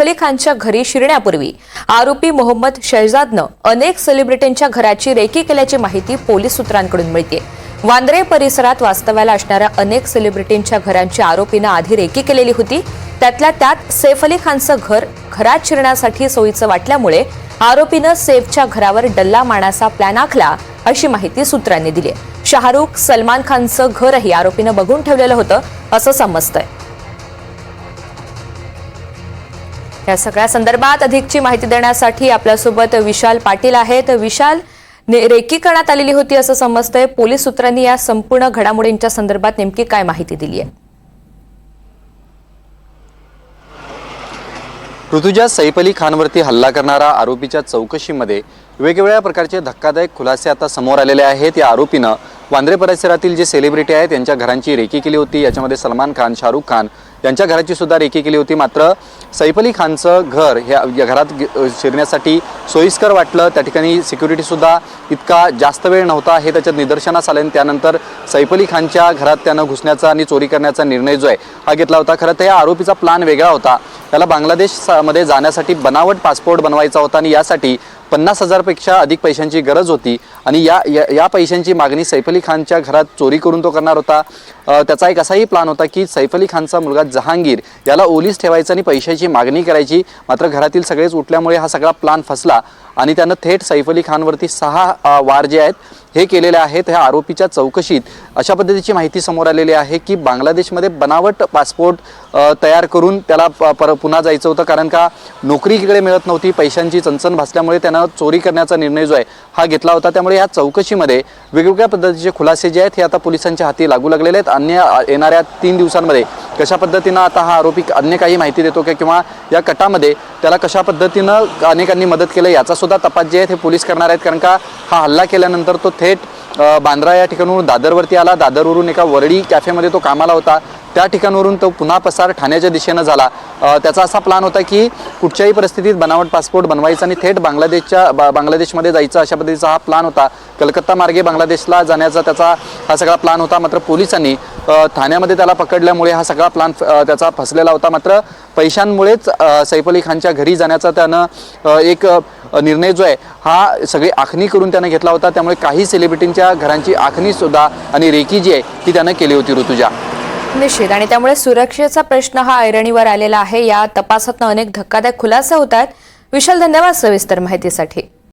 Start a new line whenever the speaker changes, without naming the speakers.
अली खानच्या घरी शिरण्यापूर्वी आरोपी मोहम्मद शहजादनं अनेक सेलिब्रिटींच्या घराची रेकी केल्याची माहिती पोलीस सूत्रांकडून मिळते. वांद्रे परिसरात वास्तव्याला असणाऱ्या अनेक सेलिब्रिटींच्या घरांची आरोपीनं आधी रेकी केलेली होती. त्यातल्या त्यात सैफ अली खानचं घर घरात शिरण्यासाठी सोयीचं वाटल्यामुळे आरोपीनं सैफच्या घरावर डल्ला मारण्याचा प्लॅन आखला अशी माहिती सूत्रांनी दिली शाहरुख सलमान खानचं घरही आरोपीनं बघून ठेवलेलं होतं असं समजतंय. या सगळ्या संदर्भात अधिकची माहिती देण्यासाठी आपल्यासोबत विशाल पाटील आहेत. विशाल रेकी करण्यात आलेली होती असं समजतंय. पोलीस सूत्रांनी या संपूर्ण घडामोडींच्या संदर्भात नेमकी काय माहिती दिली आहे
ऋतुजा सैफ अली खानवरती हल्ला करणारा आरोपीच्या चौकशीमध्ये वेगवेगळ्या प्रकारचे धक्कादायक खुलासे आता समोर आलेले आहेत. या आरोपीनं वांद्रे परिसरातील जे सेलिब्रिटी आहेत त्यांच्या घरांची रेकी केली होती. याच्यामध्ये सलमान खान शाहरुख खान यांच्या घराची सुद्धा रेकी केली होती. मात्र सैफ अली खानचं घर ह्या या घरात गे- शिरण्यासाठी सोयीस्कर वाटलं. त्या ठिकाणी सिक्युरिटीसुद्धा इतका जास्त वेळ नव्हता हे त्याच्यात निदर्शनास आले आणि त्यानंतर सैफ अली खानच्या घरात त्यानं घुसण्याचा आणि चोरी करण्याचा निर्णय जो आहे हा घेतला होता. खरं तर या आरोपीचा प्लान वेगळा होता. त्याला बांगलादेशमध्ये जाण्यासाठी बनावट पासपोर्ट बनवायचा होता आणि यासाठी पन्नास हजारपेक्षा अधिक पैशांची गरज होती. आणि या या या पैशांची मागणी सैफ अली खानच्या घरात चोरी करून तो करणार होता. त्याचा एक असाही प्लान होता की सैफ अली खानचा मुलगा जहांगीर याला ओलीस ठेवायचा आणि पैशाची मागणी करायची. मात्र घरातील सगळेच उठल्यामुळे हा सगळा प्लान फसला. आणि त्यानं थेट सैफ अली खानवरती सहा वार जे आहेत हे केलेले आहेत. ह्या आरोपीच्या चौकशीत अशा पद्धतीची माहिती समोर आलेली आहे की बांगलादेशमध्ये बनावट पासपोर्ट तयार करून त्याला प- पर पुन्हा जायचं होतं. कारण का नोकरीकडे मिळत नव्हती. पैशांची चणचण भासल्यामुळे त्यानं चोरी करण्याचा निर्णय जो आहे हा घेतला होता. त्यामुळे या चौकशीमध्ये वेगवेगळ्या पद्धतीचे खुलासे जे आहेत हे आता पोलिसांच्या हाती लागू लागलेले आहेत. अन्य येणाऱ्या तीन दिवसांमध्ये कशा पद्धतीनं आता हा आरोपी अन्य काही माहिती देतो का? किंवा या कटामध्ये त्याला कशा पद्धतीनं अनेकांनी मदत केलं याचा सुद्धा तपास जे आहेत हे पोलीस करणार आहेत. कारण का हा हल्ला केल्यानंतर तो थेट बांद्रा या ठिकाणाहून दादरवरती आला. दादरवरून एका वरडी कॅफेमध्ये तो कामाला होता. त्या ठिकाणावरून तो पुन्हा प्रसार ठाण्याच्या दिशेनं झाला. त्याचा असा प्लान होता की कुठच्याही परिस्थितीत बनावट पासपोर्ट बनवायचा आणि थेट बांगलादेशच्या बा- बांगलादेशमध्ये जायचा अशा पद्धतीचा हा प्लान होता. कलकत्ता मार्गे बांगलादेशला जाण्याचा त्याचा हा सगळा प्लान होता. मात्र पोलिसांनी ठाण्यामध्ये त्याला पकडल्यामुळे हा सगळा प्लान त्याचा फसलेला होता. मात्र पैशांमुळेच सैफ अली खानच्या घरी जाण्याचा त्यानं एक निर्णय जो आहे हा सगळी आखणी करून त्यानं घेतला होता. त्यामुळे काही सेलिब्रिटींच्या घरांची आखणीसुद्धा आणि रेकी जी आहे ती त्यानं केली होती ऋतुजा.
निश्चित. आणि त्यामुळे सुरक्षेचा प्रश्न हा ऐरणीवर आलेला आहे. या तपासातनं अनेक धक्कादायक खुलासे होत आहेत. विशाल धन्यवाद सविस्तर माहितीसाठी.